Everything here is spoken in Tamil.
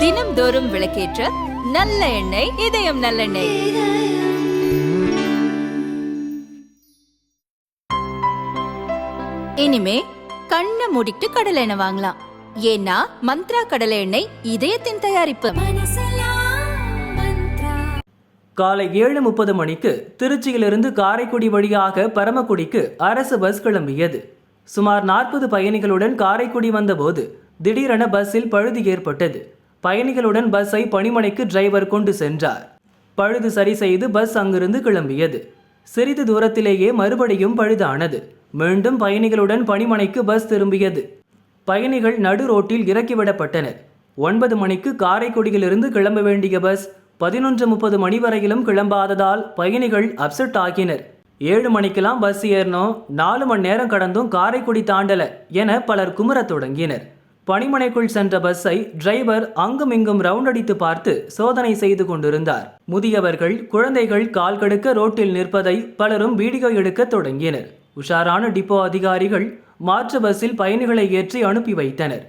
தினம்தோறும் விளக்கேற்ற நல்ல எண்ணெய் இதயம் நல்லெண்ணெய். இனிமே கண்ணை மூடிட்டு கடலை எண்ணெய் வாங்கலாம். ஏன்னா மந்த்ரா கடலை எண்ணெய் இதயத்தின் தயாரிப்பு. காலை ஏழு முப்பது மணிக்கு திருச்சியிலிருந்து காரைக்குடி வழியாக பரமக்குடிக்கு அரசு பஸ் கிளம்பியது. சுமார் நாற்பது பயணிகளுடன் காரைக்குடி வந்தபோது திடீரென பஸ்ஸில் பழுது ஏற்பட்டது. பயணிகளுடன் பஸ்ஸை பணிமனைக்கு டிரைவர் கொண்டு சென்றார். பழுது சரி செய்து பஸ் அங்கிருந்து கிளம்பியது. சிறிது தூரத்திலேயே மறுபடியும் பழுதானது. மீண்டும் பயணிகளுடன் பணிமனைக்கு பஸ் திரும்பியது. பயணிகள் நடு ரோட்டில் இறக்கிவிடப்பட்டனர் ஒன்பது மணிக்கு காரைக்குடியிலிருந்து கிளம்ப வேண்டிய பஸ் பதினொன்று முப்பது மணி வரையிலும் கிளம்பாததால் பயணிகள் அப்செட் ஆகினர். ஏழு மணிக்கெல்லாம் பஸ் ஏறணும் நாலு மணி நேரம் கடந்தும் காரைக்குடி தாண்டல என பலர் குமுறத் தொடங்கினர். பணிமனைக்குள் சென்ற பஸ்ஸை டிரைவர் அங்குமிங்கும் ரவுண்ட் அடித்து பார்த்து சோதனை செய்து கொண்டிருந்தார். முதியவர்கள் குழந்தைகள் கால் கடுக்க ரோட்டில் நிற்பதை பலரும் வீடியோ எடுக்க தொடங்கினர். உஷாரான டிப்போ அதிகாரிகள் மாற்று பஸ்ஸில் பயணிகளை ஏற்றி அனுப்பி வைத்தனர்.